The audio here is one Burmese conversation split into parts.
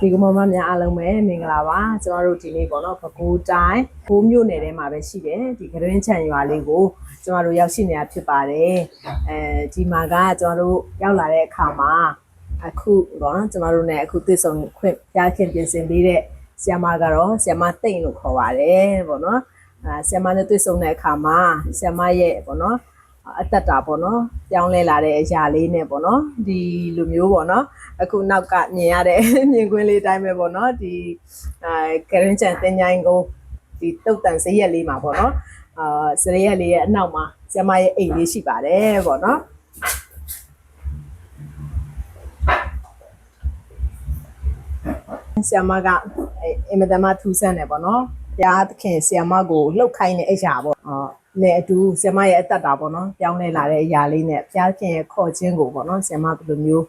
ဒီကမမများအားလုံးပဲမင်္ဂလာပါကျမတို့ဒီနေ့ပေါ့နော်ပဲခူးတိုင်းဘိုးမြို့နယ်ထဲမှာပဲရှိတယ်ဒီကရင်ချန်ရွာလေးကိုကျမတို့ရောက်ရှိနေတာဖြစ်ပါတယ်အဲဒီမှာကကျမတို့ရောက်လာတဲ့အခါမှာအခုပေါ့နော်ကျမတို့ ਨੇ အခုသိဆုံခွင့်ရခင်ပြင်ဆင်ပေးတဲ့ဆီယမကတော့ဆီယမတိတ်လို့ခေါ်ပါတယ်ပေါ့နော်အဲဆီယမနဲ့တွေ့ဆုံတဲ့အခါမှာဆီယမရဲ့ပေါ့နော် အသက်တာပေါ့နော်ပြောင်းလဲလာတဲ့အရာလေးနဲ့ပေါ့နော်ဒီလိုမျိုးပေါ့နော်အခုနောက်ကမြင်ရတဲ့မြင်ကွင်းလေးအတိုင်းပဲပေါ့နော်ဒီအဲကရင်ချန်တင်ញိုင်းကိုဒီတုတ်တန်စရက်လေးမှာပေါ့နော်အာစရက်လေးရဲ့အနောက်မှာကျမရဲ့အိမ်လေးရှိပါတယ်ပေါ့နော်ဆီယမကအအင်မတန်မှထူးဆန်းတယ်ပေါ့နော်ဘုရားသခင်ဆီယမကိုလှုပ်ခိုင်းတဲ့အရာပေါ့အော် နဲ့အတူဆီယမရဲ့အသက်တာပေါ့နော်ပြောင်းလဲလာတဲ့အရာလေးနဲ့ဘုရားသခင်ရဲ့ခေါ်ခြင်းကိုပေါ့နော်ဆီယမဘယ်လိုမျိုး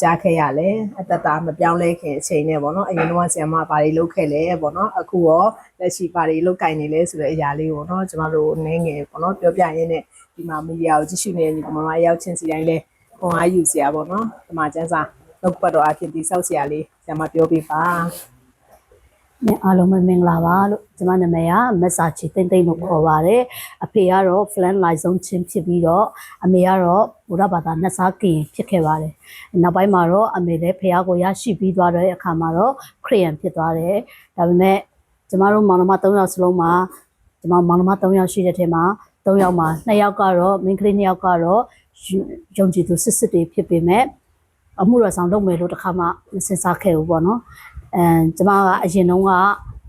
ကြားခဲ့ရလဲအသက်တာမပြောင်းလဲခင်အချိန်နဲ့ပေါ့နော်အရင်တော့ဆီယမဘာတွေလုပ်ခဲ့လဲပေါ့နော်အခုရောလက်ရှိဘာတွေလုပ်ကင်နေလဲဆိုတဲ့အရာလေးပေါ့နော်ကျမတို့နည်းငယ်ပေါ့နော်ပြောပြရင်းနဲ့ဒီမှာမီဒီယာကိုကြည့်ရှုနေတဲ့ညီမမရောက်ချင်းစီတိုင်းလဲခွန်အားယူစရာပေါ့နော်ဒီမှာကျန်းစာလောက်ပတ်တော့အဖြစ်ဒီဆောက်စရာလေးဆီယမပြောပြပါ မင်အားလုံးပဲမင်္ဂလာပါလို့ကျွန်မနာမည်ကမက်ဆာချီတိမ့်တိမ့်လို့ခေါ်ပါတယ်အဖေကတော့ flan လိုက်ဆုံးချင်းဖြစ်ပြီးတော့အမေကတော့ဘုရားဘာသာနှစ်စားကင်ဖြစ်ခဲ့ပါတယ်နောက်ပိုင်းမှာတော့အမေလည်းဖះကိုရရှိပြီးသွားတဲ့အခါမှာတော့ခရီးယန်ဖြစ်သွားတယ်ဒါပေမဲ့ကျမတို့မောင်နှမ၃ယောက်စလုံးမှာကျမမောင်နှမ၃ယောက်ရှိတဲ့ထဲမှာ၃ယောက်မှာ၂ယောက်ကတော့မိန်းကလေး၂ယောက်ကတော့ယုံကြည်သူစစ်စစ်တွေဖြစ်ပေမဲ့အမှုရဆောင်လုပ်မယ်လို့တခါမှမစင်စားခဲ့ဘူးပေါ့နော် အဲကျမကအရင်တုန်းက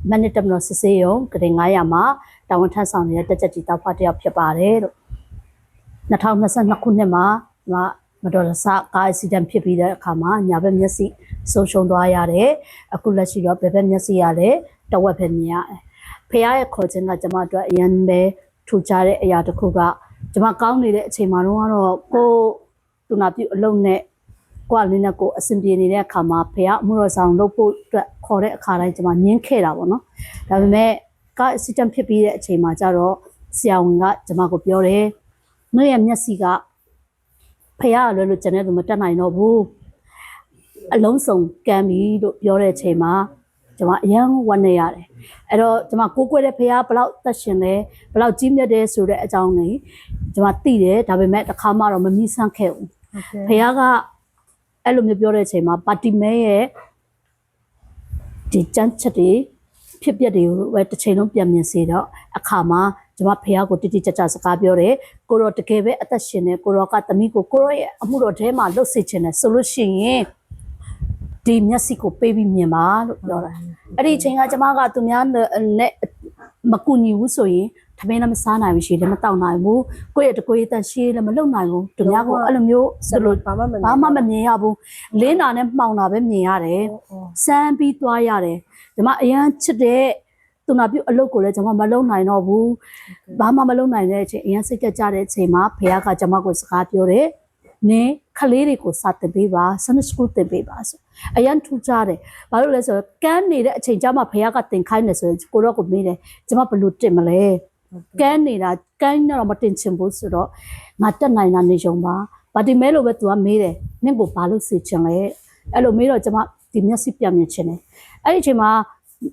မနစ်တမလို့စစ်စေးရုံဂရင်900မှာတာဝန်ထမ်းဆောင်နေတဲ့တက်ချက်ကြီးတောက်ဖတ်တယောက်ဖြစ်ပါတယ်လို့2022ခုနှစ်မှာကျမမတော်တဆကားအက်ဆီဒန့်ဖြစ်ပြီးတဲ့အခါမှာညာဘက်မျက်စိဆုံးရှုံးသွားရတယ်အခုလက်ရှိတော့ဘယ်ဘက်မျက်စိရလဲတဝက်ပဲမြင်ရတယ်ဖះရဲ့ခေါ်ခြင်းကကျမအတွက်အရင်ပဲထူခြားတဲ့အရာတစ်ခုကကျမကောင်းနေတဲ့အချိန်မှာတော့ကတော့ကိုယ်သူနာပြုအလုံးနဲ့ ကိုယ်ကလည်းနဲ့ကိုယ်အဆင်ပြေနေတဲ့အခါမှာဖေကအမှုတော်ဆောင်လုပ်ဖို့အတွက်ခေါ်တဲ့အခါတိုင်းကျွန်မညင်းခဲ့တာပေါ့နော်ဒါပေမဲ့ကအစီတန်ဖြစ်ပြီးတဲ့အချိန်မှာကျတော့ဆရာဝန်ကကျွန်မကိုပြောတယ်မင်းရဲ့မျက်စိကဖေကလွယ်လို့ကျန်တဲ့သူမတက်နိုင်တော့ဘူးအလုံးစုံကမ်းပြီလို့ပြောတဲ့အချိန်မှာကျွန်မအရန်ဝမ်းနေရတယ်အဲ့တော့ကျွန်မကိုကိုွယ်တဲ့ဖေကဘလောက်သက်ရှင်လဲဘလောက်ကြီးမြတ်တယ်ဆိုတဲ့အကြောင်းလေးကျွန်မသိတယ်ဒါပေမဲ့တစ်ခါမှတော့မမြင်ဆန်းခဲ့ဘူးဖះက အဲ့လိုမျိုးပြောတဲ့အချိန်မှာပါတီမဲရဲ့ဒီကြမ်းချက်တွေဖြစ်ပျက်တွေကိုပဲတစ်ချိန်လုံးပြန်မြင်စေတော့အခါမှာကျွန်မဖះကိုတိတိကျကျစကားပြောတယ်ကိုတော့တကယ်ပဲအသက်ရှင်နေကိုတော့ကသမီးကိုကိုတော့ရဲ့အမှုတော်ထဲမှာလှုပ်စေချင်တယ်ဆိုလို့ရှိရင်ဒီမျက်စိကိုပေးပြီးမြင်ပါလို့ပြောတာအဲ့ဒီအချိန်ကကျွန်မကသူများနဲ့မကူညီဘူးဆိုရင် ထမင်းလည်းမစားနိုင်ဘူးရှိလည်းမတောက်နိုင်ဘူးကိုယ့်ရဲ့တကိုယ်ရဲ့တန်ရှည်လည်းမလုပ်နိုင်ဘူးသူများကအဲ့လိုမျိုးဆိုဆိုလို့လို့ဘာမှမမြင်ဘာမှမမြင်ရဘူးလင်းတာနဲ့မှောင်တာပဲမြင်ရတယ်စမ်းပြီးသွားရတယ်ဒီမှာအရန်ချစ်တဲ့သူနာပြုတ်အလုပ်ကိုလည်းကျွန်မမလုပ်နိုင်တော့ဘူးဘာမှမလုပ်နိုင်တဲ့အချိန်အရန်စိတ်ကြကြတဲ့အချိန်မှာဖေကကျွန်မကိုစကားပြောတယ်နင်းခလေးတွေကိုစတင်ပေးပါဆနစ်စကူတင်ပေးပါဆိုအရန်ထူကြတယ်ဘာလို့လဲဆိုတော့ကန်းနေတဲ့အချိန်ကျမှဖေကတင်ခိုင်းတယ်ဆိုရင်ကိုတော့ကိုမေးတယ်ကျွန်မဘယ်လိုတင်မလဲ ကန်းနေတာကန်းနေတော့မတင်ချင်ဘူးဆိုတော့ငါတက်နိုင်တာနေကြုံပါဗာဒီမဲလို့ပဲ तू ကမေးတယ်နင့်ကိုဘာလို့စေချင်လဲအဲ့လိုမေးတော့ကျွန်မဒီမျက်စိပြမြင်ချင်တယ်အဲ့ဒီအချိန်မှာ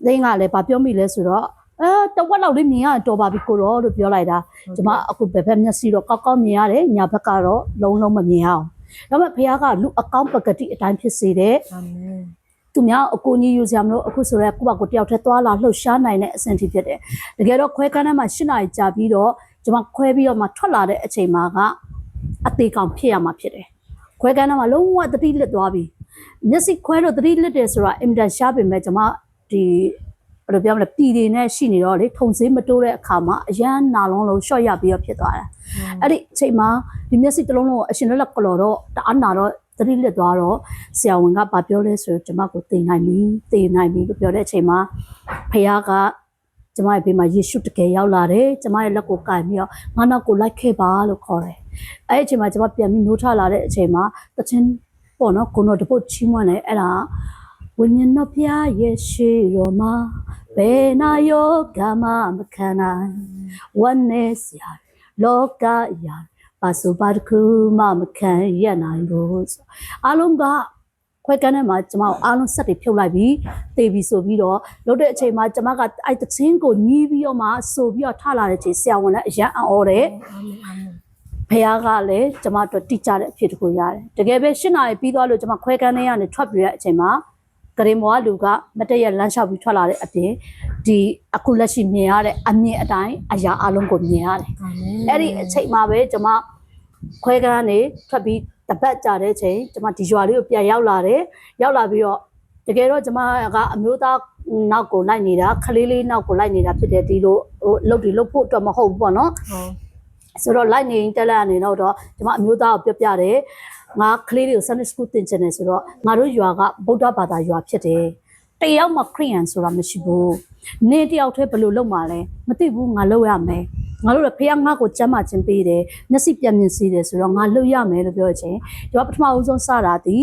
သိန်းကလည်းဗာပြောမိလဲဆိုတော့အဲတဝက်လောက်လေးမြင်ရရင်တော်ပါပြီကိုတော့လို့ပြောလိုက်တာကျွန်မအခုဘယ်ဘက်မျက်စိတော့ကောက်ကောက်မြင်ရတယ်ညာဘက်ကတော့လုံးလုံးမမြင်အောင်ဒါပေမဲ့ဖခင်ကလူအကောင့်ပကတိအတိုင်းဖြစ်စေတယ်အာမင် သူများအကိုကြီးယူစရာမလိုအခုဆိုတော့ကိုယ့်ဘာကိုတယောက်တည်းသွားလာလှုပ်ရှားနိုင်တဲ့အဆင့်ထိဖြစ်တယ်တကယ်တော့ခွဲကန်းထဲမှာ၈နာရီကြာပြီးတော့ကျွန်မခွဲပြီးတော့မှထွက်လာတဲ့အချိန်မှာကအသေးကောင်ဖြစ်ရမှာဖြစ်တယ်ခွဲကန်းထဲမှာလုံးဝသတိလစ်သွားပြီမျက်စိခွဲတော့သတိလစ်တယ်ဆိုတာအင်တာရှားပေမဲ့ကျွန်မဒီဘယ်လိုပြောမလဲပြည်တွေနဲ့ရှိနေတော့လေထုံစေးမတိုးတဲ့အခါမှာအရန်နာလုံးလုံးရှော့ရပြီးတော့ဖြစ်သွားတာအဲ့ဒီအချိန်မှာဒီမျက်စိတစ်လုံးလုံးကိုအရှင်လက်လက်ကလော်တော့တအားနာတော့ သတိလစ်သွားတော့ဆရာဝန်ကဗာပြောလဲဆိုတော့ကျမကိုတင်နိုင်ပြီတင်နိုင်ပြီလို့ပြောတဲ့အချိန်မှာဖခင်ကကျမရဲ့ဘေးမှာယေရှုတကယ်ရောက်လာတယ်ကျမရဲ့လက်ကိုကင်ပြီးတော့ငါနောက်ကိုလိုက်ခဲ့ပါလို့ခေါ်တယ်အဲ့ဒီအချိန်မှာကျမပြန်ပြီးနိုးထလာတဲ့အချိန်မှာတချင်းပေါ့နော်ကိုတော့တပုတ်ချီးမွမ်းတယ်အဲ့ဒါဝိညာဉ်တော်ဖျားရဲ့ရှိရောမှာဘယ်နာယောဂမမခံနိုင်ဝတ်နေစရာလောကရာ ပါဆိုပါတစ်ခုမှမခံရနိုင်ဘူးဆိုအားလုံးကခွဲကန်းထဲမှာကျမတို့အားလုံးဆက်တွေဖြုတ်လိုက်ပြီးတေးပြီးဆိုပြီးတော့လုပ်တဲ့အချိန်မှာကျမကအဲ့တချင်းကိုညီးပြီးတော့မှဆိုပြီးတော့ထလာတဲ့အချိန်ဆရာဝန်လည်းအရန်အော်တယ်ဖះကလည်းကျမတို့တိကျတဲ့အဖြစ်တစ်ခုရတယ်တကယ်ပဲ၈နာရီပြီးသွားလို့ကျမခွဲကန်းထဲကနေထွက်ပြီးတဲ့အချိန်မှာ ကရင်မောကလူကမတည့်ရလမ်းလျှောက်ပြီးထွက်လာတဲ့အပြင်ဒီအခုလက်ရှိမြင်ရတဲ့အမြင်အတိုင်းအရာအလုံးကိုမြင်ရတယ်အဲ့ဒီအချိန်မှာပဲကျမခွဲကန်းကနေထွက်ပြီးတပတ်ကြာတဲ့အချိန်ကျမဒီရွာလေးကိုပြန်ရောက်လာတယ်ရောက်လာပြီးတော့တကယ်တော့ကျမကအမျိုးသားနောက်ကိုလိုက်နေတာခလေးလေးနောက်ကိုလိုက်နေတာဖြစ်တယ်ဒီလိုဟိုလုတ်ဒီလုတ်ဖို့အတွက်မဟုတ်ဘူးပေါ့နော်ဟုတ်ဆိုတော့ light နေတက်လာနေတော့တော့ဒီမှာအမျိုးသားကိုပြောပြတယ် ငါကလေးတွေကို Sunday school သင်ချင်တယ်ဆိုတော့ငါတို့ရွာကဗုဒ္ဓဘာသာရွာဖြစ်တယ်တယောက်မှခရိယန်ဆိုတာမရှိဘူးနေတယောက်တည်းဘယ်လိုလုပ်မှာလဲမသိဘူးငါလုပ်ရမယ်ငါတို့လည်းဖះငါ့ကိုစမ်းမချင်းပေးတယ်မျက်စိပြက်မြင်စီတယ်ဆိုတော့ငါလုပ်ရမယ်လို့ပြောချင်ဒီကပထမဦးဆုံးစတာဒီ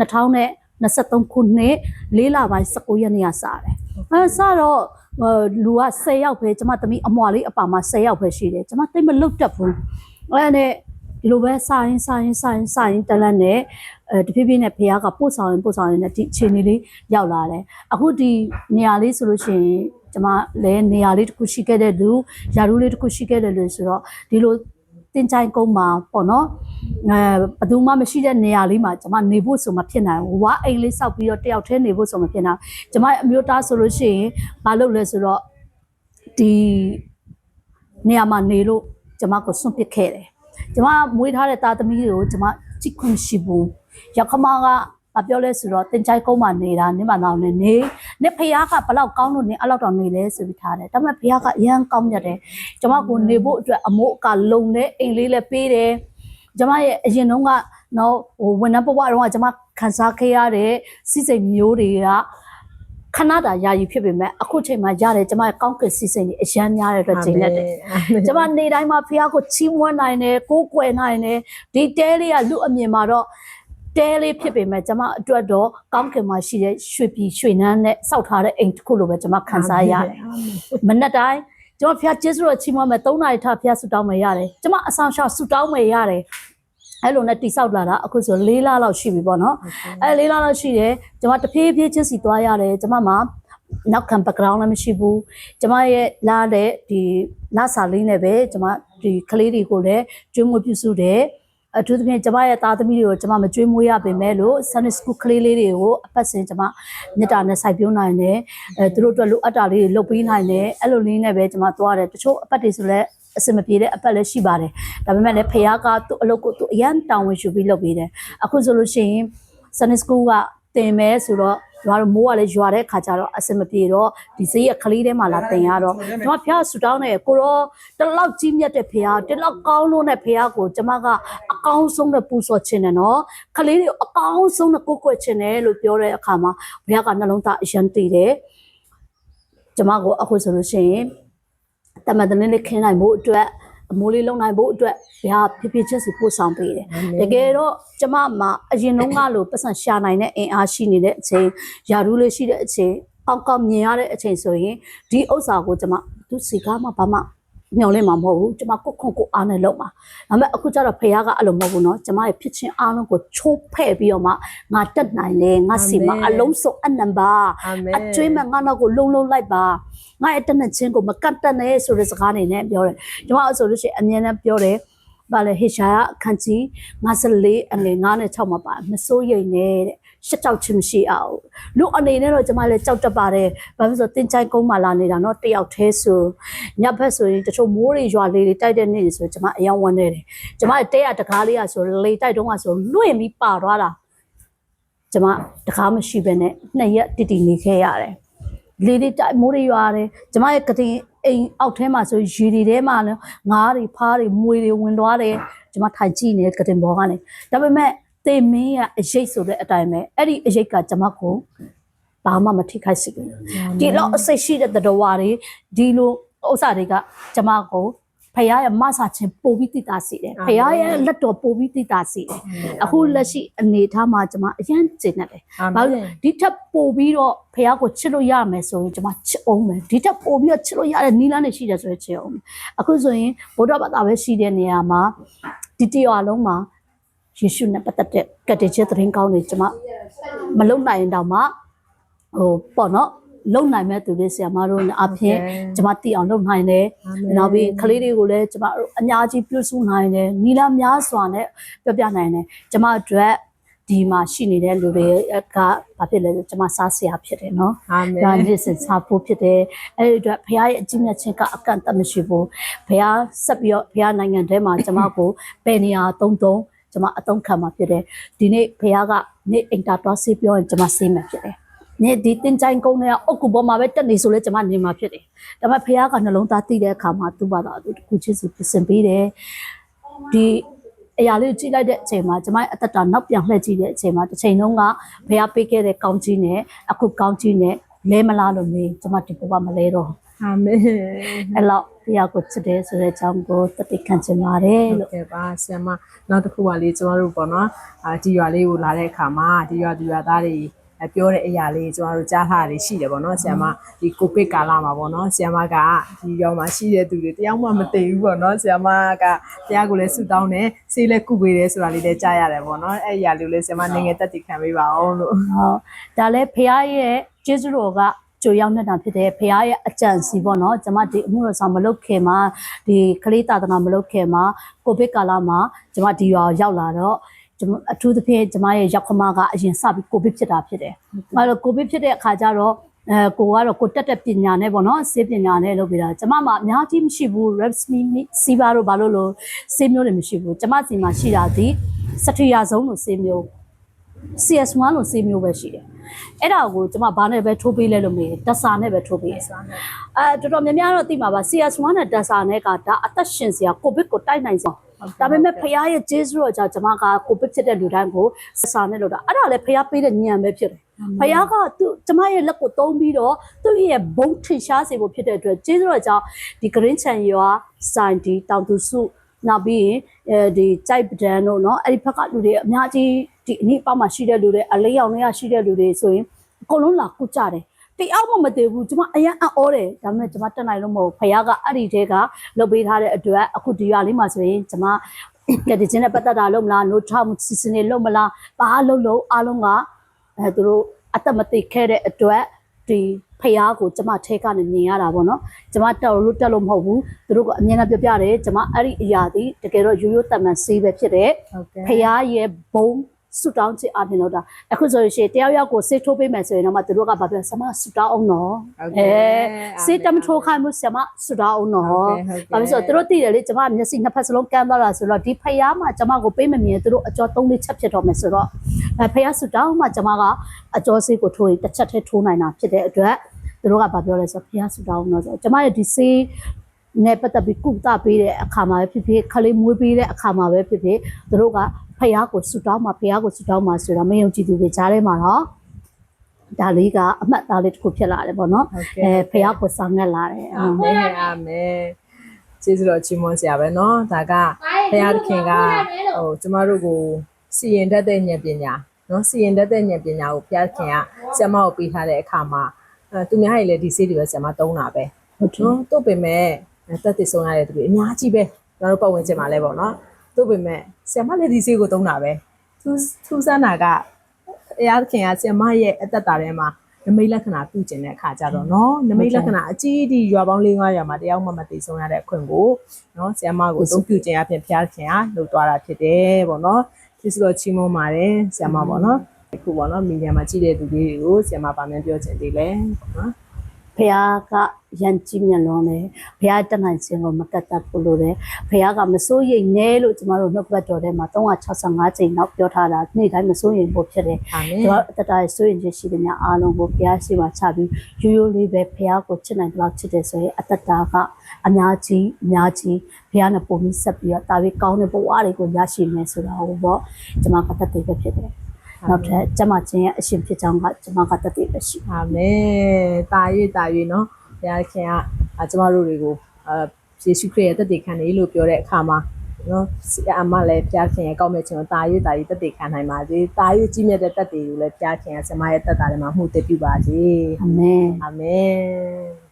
2023ခုနှစ်၄လပိုင်း19ရက်နေ့ကစတယ်အဲစတော့ဟိုလူက10ယောက်ပဲကျမသမီးအမွာလေးအပါမှာ10ယောက်ပဲရှိတယ်ကျမတိတ်မလုတ်တတ်ဘူးအဲ့နဲ့ ဒီလိုပဲစာရင်စာရင်စာရင်စာရင်တလန့်နဲ့အဲတဖြည်းဖြည်းနဲ့ဖះကပို့ဆောင်ရင်ပို့ဆောင်ရင်လည်းဒီအခြေအနေလေးရောက်လာတယ်အခုဒီနေရာလေးဆိုလို့ရှိရင်ကျမလည်းနေရာလေးတစ်ခုရှိခဲ့တဲ့လူယာရုလေးတစ်ခုရှိခဲ့တဲ့လူဆိုတော့ဒီလိုတင်ချိုင်ကုန်းမှာပေါ့နော်အဲဘယ်သူမှမရှိတဲ့နေရာလေးမှာကျမနေဖို့ဆိုမဖြစ်နိုင်ဘူးဝါအိမ်လေးစောက်ပြီးတော့တယောက်တည်းနေဖို့ဆိုမဖြစ်နိုင်ဘူးကျမရဲ့အမျိုးသားဆိုလို့ရှိရင်မလုပ်လဲဆိုတော့ဒီနေရာမှာနေလို့ကျမကိုစွန့်ပစ်ခဲ့တယ် ကျမမွေးထားတဲ့သားသမီးတွေကိုကျမကြည့်ခွင့်ရှိဘူးရောက်ခမကမပြောလဲဆိုတော့တင်ချိုင်ကုန်းမှာနေတာနေမှာတော့နေနေနေဖះကဘလောက်ကောင်းလို့နေအဲ့လောက်တော့နေလဲဆိုပြီးထားတယ်ဒါပေမဲ့ဖះကအရန်ကောင်းမြတ်တယ်ကျမကိုနေဖို့အတွက်အမိုးအကာလုံတဲ့အိမ်လေးလည်းပေးတယ်ကျမရဲ့အရင်တုန်းကနော်ဟိုဝန်ထမ်းဘဝတုန်းကကျမခန်းစားခဲ့ရတဲ့စီစိမ်မျိုးတွေက ခဏတာယာယီဖြစ်ပေမဲ့အခုချိန်မှာရတယ်ကျမရဲ့ကောင်းကင်စီစိမ်တွေအရန်များတဲ့အတွက်ချိန်လက်တယ်ကျမနေတိုင်းမှာဖះကိုချီးမွမ်းနိုင်တယ်ကိုးကွယ်နိုင်တယ်ဒီတဲလေးကလူအမြင်မှာတော့တဲလေးဖြစ်ပေမဲ့ကျမအတွက်တော့ကောင်းကင်မှာရှိတဲ့ရွှေပြည်ရွှေနန်းနဲ့စောက်ထားတဲ့အိမ်တစ်ခုလိုပဲကျမခံစားရတယ်မနေ့တိုင်းကျမဖះကျေးဇူးတော်ချီးမွမ်းမယ်၃နာရီထားဖះဆူတောင်းမယ်ရတယ်ကျမအဆောင်ရှောက်ဆူတောင်းမယ်ရတယ် အဲ့လိုနဲ့တိဆောက်လာတာအခုဆို၄လလောက်ရှိပြီပေါ့နော်အဲ၄လလောက်ရှိတယ်ကျမတဖြည်းဖြည်းချင်းစီသွားရတယ်ကျမမှာနောက်ခံ background လည်းမရှိဘူးကျမရဲ့လာတဲ့ဒီလာစာလေးနဲ့ပဲကျမဒီကလေးတွေကိုလည်းကျွေးမွေးပြုစုတယ်အထူးသဖြင့်ကျမရဲ့သားသမီးတွေကိုကျမမကျွေးမွေးရပေမဲ့လို့ Sunday School ကလေးလေးတွေကိုအပတ်စဉ်ကျမမေတ္တာနဲ့စိုက်ပျိုးနိုင်တယ်အဲသူတို့အတွက်လိုအပ်တာလေးတွေလုပ်ပေးနိုင်တယ်အဲ့လိုလေးနဲ့ပဲကျမသွားတယ်တချို့အပတ်တွေဆိုလည်း အစမပြေတဲ့အပတ်လည်းရှိပါတယ်ဒါပေမဲ့လည်းဖခင်ကသူ့အလုပ်ကိုသူအရန်တောင်းဝင်ယူပြီးလုပ်ပေးတယ်အခုဆိုလို့ရှိရင် Sunday School ကတင်မယ်ဆိုတော့ရွာတော့မိုးကလည်းရွာတဲ့ခါကျတော့အစမပြေတော့ဒီဈေးရကလေးထဲမှာလာတင်ရတော့ကျွန်မဖះဆူတောင်းတယ်ကိုရောတလောက်ကြီးမြတ်တဲ့ဖះတလောက်ကောင်းလို့တဲ့ဖះကိုကျွန်မကအကောင်းဆုံးနဲ့ပူဆော်ခြင်းတယ်နော်ကလေးတွေအကောင်းဆုံးနဲ့ကိုကိုွယ်ခြင်းတယ်လို့ပြောတဲ့အခါမှာဘုရားကနှလုံးသားအယံတည်တယ်ကျွန်မကိုအခုဆိုလို့ရှိရင် တမန်တနည်းလေးခင်းနိုင်ဖို့အတွက်အမိုးလေးလုံနိုင်ဖို့အတွက်ဘုရားဖြည်းဖြည်းချင်းစီပို့ဆောင်ပေးတယ်တကယ်တော့ကျမမှာအရင်တုန်းကလိုပတ်စံရှာနိုင်တဲ့အင်အားရှိနေတဲ့အချိန်ယာရူးလေးရှိတဲ့အချိန်ကောက်ကောက်မြင်ရတဲ့အချိန်ဆိုရင်ဒီဥစ္စာကိုကျမသူစီကားမှဘာမှ ညှော်လင့်မှာမဟုတ်ဘူးကျမကိုခွန်ကိုအားနဲ့လုပ်မှာဒါပေမဲ့အခုကျတော့ဖခင်ကအဲ့လိုမဟုတ်ဘူးเนาะကျမရဲ့ဖြစ်ချင်းအားလုံးကိုချိုးဖဲ့ပြီးတော့မှငါတက်နိုင်လေငါစီမအလုံးစုံအနံပါ အာမင် အကျွေးမဲ့ငါနောက်ကိုလုံလုံလိုက်ပါငါရဲ့တက်နဲ့ချင်းကိုမကတ်တက်နဲ့ဆိုတဲ့စကားနေနဲ့ပြောတယ်ကျမအဲ့ဆိုလို့ရှိရင်အမြဲတမ်းပြောတယ်ဘာလဲဟေရှာယအခန်းကြီး54အငယ်9နဲ့6မှာပါမစိုးရိမ်နဲ့တဲ့ ရှက်ကြောက်ခြင်းမရှိအောင်လူအနေနဲ့တော့ကျမလည်းကြောက်တတ်ပါတယ်ဘာဖြစ်လို့တင်ချိုင်ကုန်းမှာလာနေတာเนาะတယောက်တည်းဆိုညဘက်ဆိုရင်တချို့မိုးတွေရွာလေးတွေတိုက်တဲ့နေ့တွေဆိုကျမအယောင်ဝန်းနေတယ်ကျမတဲရတကားလေးอ่ะဆိုလေတိုက်တုံးอ่ะဆိုလွင့်ပြီးပါသွားတာကျမတကားမရှိဘဲနဲ့နှစ်ရက်တည်တည်နေခဲ့ရတယ် လေတွေတိုက်မိုးတွေရွာတယ်ကျမရဲ့ကတင်အိမ်အောက်ထဲမှာဆိုရေတွေထဲမှာလည်းငားတွေဖားတွေမွေတွေဝင်သွားတယ်ကျမထိုင်ကြည့်နေကတင်ဘောကနေဒါပေမဲ့ တေမင်းရဲ့အရေးဆိုတဲ့အတိုင်းပဲအဲ့ဒီအရေးကကျမကိုဘာမှမထိခိုက်စေဘူးဒီလောက်အစိတ်ရှိတဲ့တတော်ဝါတွေဒီလိုဥစ္စာတွေကကျမကိုဖခင်ရဲ့မဆာချင်းပို့ပြီးတည်တာစီတယ်ဖခင်ရဲ့လက်တော်ပို့ပြီးတည်တာစီတယ်အခုလက်ရှိအနေထားမှာကျမအရန်ကျင်နေတယ်အာမဘာင်လို့လဲဒီထက်ပို့ပြီးတော့ဖះကိုချစ်လို့ရမယ်ဆိုရင်ကျွန်မချစ်အောင်မယ်ဒီထက်ပို့ပြီးတော့ချစ်လို့ရတဲ့နီးလန်းတွေရှိတယ်ဆိုရင်ချစ်အောင်မယ်အခုဆိုရင်ဗုဒ္ဓဘာသာပဲရှိတဲ့နေရာမှာဒီတရားလုံးမှာ ယေရှုနဲ့ပတ်သက်တဲ့ကတ္တချက်သတင်းကောင်းတွေကျွန်မမလုံနိုင်ရင်တောင်မှဟိုပေါ့နော်လုံနိုင်မဲ့သူတွေဆရာမတို့အဖြစ်ကျမသိအောင်လုပ်နိုင်တယ်နောက်ပြီးကလေးတွေကိုလည်းကျမတို့အများကြီးပြုစုနိုင်တယ်နီလာများစွာနဲ့ပြပြနိုင်တယ်ကျမအတွက်ဒီမှာရှိနေတဲ့လူတွေကဘာဖြစ်လဲဆိုကျမစားစရာဖြစ်တယ်နော်အာမင်ဒါနေ့စဉ်စားဖို့ဖြစ်တယ်အဲ့ဒီအတွက်ဘုရားရဲ့အကြည့်မြတ်ခြင်းကအကန့်အသတ်မရှိဘူးဘုရားဆက်ပြီးတော့ဘုရားနိုင်ငံထဲမှာကျမကိုပယ်နေရာသုံးသုံး ကျမအသုံးခံမှာဖြစ်တယ်ဒီနေ့ဘုရားကနေ့အင်တာတွားဆေးပြောရင်ကျမဆေးမှာဖြစ်တယ်နေ့ဒီတင်ချိုင်းကုန်းနဲ့အုတ်ကူပေါ်မှာပဲတက်နေဆိုလဲကျမနေမှာဖြစ်တယ်ဒါပေမဲ့ဘုရားကနှလုံးသားသိတဲ့အခါမှာသူ့ဘာသာသူတစ်ခုချင်းစီပြင်ဆင်ပေးတယ်ဒီအရာလေးကိုကြည့်လိုက်တဲ့အချိန်မှာကျမရဲ့အသက်တာနောက်ပြန်လှည့်ကြည့်တဲ့အချိန်မှာတစ်ချိန်လုံးကဘုရားပေးခဲ့တဲ့ကောင်းကြီးနဲ့အခုကောင်းကြီးနဲ့လဲမလားလို့မေးကျမဒီဘဝမလဲတော့ အာမင်အဲ့လောက်တရားကိုချစ်တယ်ဆိုတဲ့အကြောင်းကိုတတိခံချင်ပါတယ်ဟုလို့တ်ကဲ့ပါဆရာမနောက်တစ်ခုကလေးကျမတို့ပေါ့နော်အာဒီရွာလေးကိုလာတဲ့အခါမှာဒီရွာဒီရွာသားတွေအပြောတဲ့အရာလေးကျမတို့ကြားထားတာရှိတယ်ပေါ့နော်ဆရာမဒီကိုဗစ်ကာလမှာပေါ့နော်ဆရာမကဒီရွာမှာရှိတဲ့သူတွေတယောက်မှမသိဘူးပေါ့နော်ဆရာမကတရားကိုလည်းဆုတောင်းတယ်ဆေးလည်းကုပေးတယ်ဆိုတာလေးလည်းကြားရတယ်ပေါ့နော်အဲ့ဒီအရာလေးကိုလည်းဆရာမနေငယ်တက်တည်ခံပေးပါအောင်လို့ဟောဒါလည်းဖခင်ရဲ့ကျေးဇူးတော်က ကြိုရောက်နေတာဖြစ်တယ်ဖခင်ရဲ့အကြံစီပေါ့နော်ကျွန်မဒီအမှုတော်ဆောင်မလုပ်ခင်မှာဒီကလေးတာသနာမလုပ်ခင်မှာကိုဗစ်ကာလမှာကျွန်မဒီရွာကိုရောက်လာတော့ကျွန်မအထူးသဖြင့်ကျွန်မရဲ့ရောက်ခမကအရင်စပြီးကိုဗစ်ဖြစ်တာဖြစ်တယ်။အဲတော့ကိုဗစ်ဖြစ်တဲ့အခါကျတော့အဲကိုကတော့ကိုတက်တဲ့ပညာနဲ့ပေါ့နော်စေပညာနဲ့လုပ်ပြီးတာကျွန်မမှာအများကြီးမရှိဘူး Rapsme စီပါတော့ဘာလို့လို့စေမျိုးတွေမရှိဘူးကျွန်မစီမှာရှိတာဒီစထရီယာဆုံးလို့စေမျိုး CS1 လို့စေးမျိုးပဲရှိတယ်။ အဲ့ဒါကိုကျွန်မဘာနဲ့ပဲထိုးပေးလဲလို့မေးတယ်။ဒက်ဆာနဲ့ပဲထိုးပေးတယ်။အဲတော်တော်များများတော့သိမှာပါ CS1 နဲ့ဒက်ဆာနဲ့ကဒါအသက်ရှင်စရာကိုဗစ်ကိုတိုက်နိုင်စရာဒါပေမဲ့ဖရားရဲ့ဂျေဇုတော်ကြောင့်ကျွန်မကကိုဗစ်ဖြစ်တဲ့လူတိုင်းကိုဒက်ဆာနဲ့လုပ်တာအဲ့ဒါလည်းဖရားပေးတဲ့ညံပဲဖြစ်တယ်။ဖရားကသူကျွန်မရဲ့လက်ကိုသုံးပြီးတော့သူ့ရဲ့ဘုံထင်ရှားစေဖို့ဖြစ်တဲ့အတွက်ဂျေဇုတော်ကြောင့်ဒီ green chan ရွာစိုင်ဒီတောင်သူစု နောက်ပြီးရင်အဲဒီကြိုက်ပဒံတို့เนาะအဲ့ဒီဘက်ကလူတွေအများကြီးဒီအနည်းအပေါက်မှာရှိတဲ့လူတွေအလေးအောင်တွေကရှိတဲ့လူတွေဆိုရင်အကုန်လုံးလာကုကြတယ်တယောက်မှမတည်ဘူးကျွန်မအရန်အံ့ဩတယ်ဒါပေမဲ့ကျွန်မတက်နိုင်လို့မဟုတ်ဖခင်ကအဲ့ဒီတဲကလုပ်ပေးထားတဲ့အတွက်အခုဒီရွာလေးမှာဆိုရင်ကျွန်မကတည်းကနဲ့ပတ်သက်တာလုပ်မလား no time စီစဉ်နေလုပ်မလားဘာလုပ်လို့အားလုံးကအဲသူတို့အသက်မသိခဲ့တဲ့အတွက် ဒီဖះကိုကျမထဲကနေမြင်ရတာပေါ့နော်ကျမတက်လို့တက်လို့မဟုတ်ဘူးသူတို့ကအမြင်နဲ့ပြပြတယ်ကျမအဲ့ဒီအရာဒီတကယ်တော့ရိုးရိုးတက်မှန်ဆေးပဲဖြစ်တယ်ဟုတ်ကဲ့ဖះရဲ့ဘုံ ဆူတောင်းချစ်အပြင်တော့ဒါအခုဆိုရင်ရှေ့တယောက်ယောက်ကိုဆေးထိုးပေးမယ်ဆိုရင်တော့မှသူတို့ကဘာပြောဆမဆူတောင်းအောင်နော်ဟုတ်အဲကဲ့ဆေးတမထိုးခိုင်းမှုဆမဆူတောင်းအောင်နော်ဟုတ်ကဲ့ဟုတ်ကဲ့ဘာလို့ဆိုတော့သူတို့သိတယ်လေကျမမျက်စိနှစ်ဖက်စလုံးကန်းသွားတာဆိုတော့ဒီဖះမှာကျမကိုပေးမမြင်သူတို့အကျော်သုံးလေးချက်ဖြစ်တော့မယ်ဆိုတော့အဲဖះဆူတောင်းမှကျမကအကျော်ဆေးကိုထိုးရင်တစ်ချက်တည်းထိုးနိုင်တာဖြစ်တဲ့အတွက်သူတို့ကဘာပြောလဲဆိုတော့ဖះဆူတောင်းတော့ဆိုတော့ကျမရဲ့ဒီဆေး နဲ့ပတ်သက်ပြီးကုသပေးတဲ့အခါမှာပဲဖြစ်ဖြစ်ခလေးမွေးပေးတဲ့အခါမှာပဲဖြစ်ဖြစ်သူတို့ကဖះကိုဆူတောင်းမှဖះကိုဆူတောင်းမှဆိုတာမယုံကြည်သူတွေကြားထဲမှာတော့ဒါလေးကအမှတ်သားလေးတစ်ခုဖြစ်လာတယ်ပေါ့နော် ဟုတ်ကဲ့ အဲဖះကိုဆောင်ငတ်လာတယ် အာမင်အာမင်ကျေးဇူးတော်ချီးမွမ်းစရာပဲเนาะဒါကဘုရားသခင်ကဟိုကျမတို့ကိုစီရင်တတ်တဲ့ဉာဏ်ပညာเนาะစီရင်တတ်တဲ့ဉာဏ်ပညာကိုဘုရားသခင်ကဆရာမကိုပေးထားတဲ့အခါမှာအဲသူများကြီးလည်းဒီဆေးတွေပဲဆရာမသုံးတာပဲ ဟုတ်တယ် နော်တို့ပေမဲ့ တက်တည်ဆုံးရတဲ့သူတွေအများကြီးပဲကျွန်တော်တို့ပတ်ဝန်းကျင်မှာလဲပေါ့နော်သို့ပေမဲ့ဆီယမလက်ဒီဆေးကိုသုံးတာပဲသူသူစန်းတာကတရားခင်ကဆီယမရဲ့အသက်တာထဲမှာနမိတ်လက္ခဏာပြုကျင်တဲ့အခါကြတော့နော်နမိတ်လက္ခဏာအကြီးအကြီးရွာပေါင်း၄၅ရွာမှာတရားမှမတည်ဆုံးရတဲ့အခွင့်ကိုနော်ဆီယမကိုသုံးပြုခြင်းအပြင်ဖျားခင်ကလှုပ်သွားတာဖြစ်တယ်ပေါ့နော်ဒီဆိုတော့ချီးမွမ်းပါတယ်ဆီယမပေါ့နော်အခုပေါ့နော်မီဒီယာမှာကြည့်တဲ့သူတွေကိုဆီယမဗာမြန်ပြောချင်သေးတယ်ပေါ့နော် ဖះကရန်ကြည့်မျက်လုံးတယ်ဖះတက်နိုင်ခြင်းကိုမကတ်တတ်ဘူးလို့တယ်ဖះကမစိုးရိမ်နဲ့လို့ကျမတို့နှုတ်ဘတ်တော်ထဲမှာ365ချိန်နောက်ပြောထားတာနေ့တိုင်းမစိုးရိမ်ဖို့ဖြစ်တယ်အာမင်ကျမတို့အတ္တရဲ့စိုးရိမ်ခြင်းရှိတဲ့များအားလုံးကိုဖះရှိမှချပြီးရိုးရိုးလေးပဲဖះကိုချစ်နိုင်တယ်လို့ချစ်တယ်ဆိုရင်အတ္တကအများကြီးအများကြီးဖះနဲ့ပုံပြီးဆက်ပြီးတော့တာပြီးကောင်းတဲ့ဘဝတွေကိုရရှိမယ်ဆိုတာကိုပေါ့ကျမကတတ်သိပဲဖြစ်တယ် နောက်ထပ်ကျမချင်းရဲ့အရှင်ဖြစ်ကြောင်းကကျမကတသက်ပဲရှိအာမင်တာ၍တာ၍နော်ဘုရားခင်ကကျမတို့တွေကိုယေရှုခရစ်ရဲ့တသက်ခံနေလို့ပြောတဲ့အခါမှာနော်အမလည်းပြားခင်ရဲ့ကောင်းမဲ့ခြင်းကိုတာရွေ့တာရွေ့တက်တည်ခံနိုင်ပါစေတာရွေ့ကြီးမြတ်တဲ့တက်တည်ကိုလည်းပြားခင်ရဲ့ဆမရဲ့တက်တာတွေမှာမှုတည်ပြုပါစေအာမင်အာမင်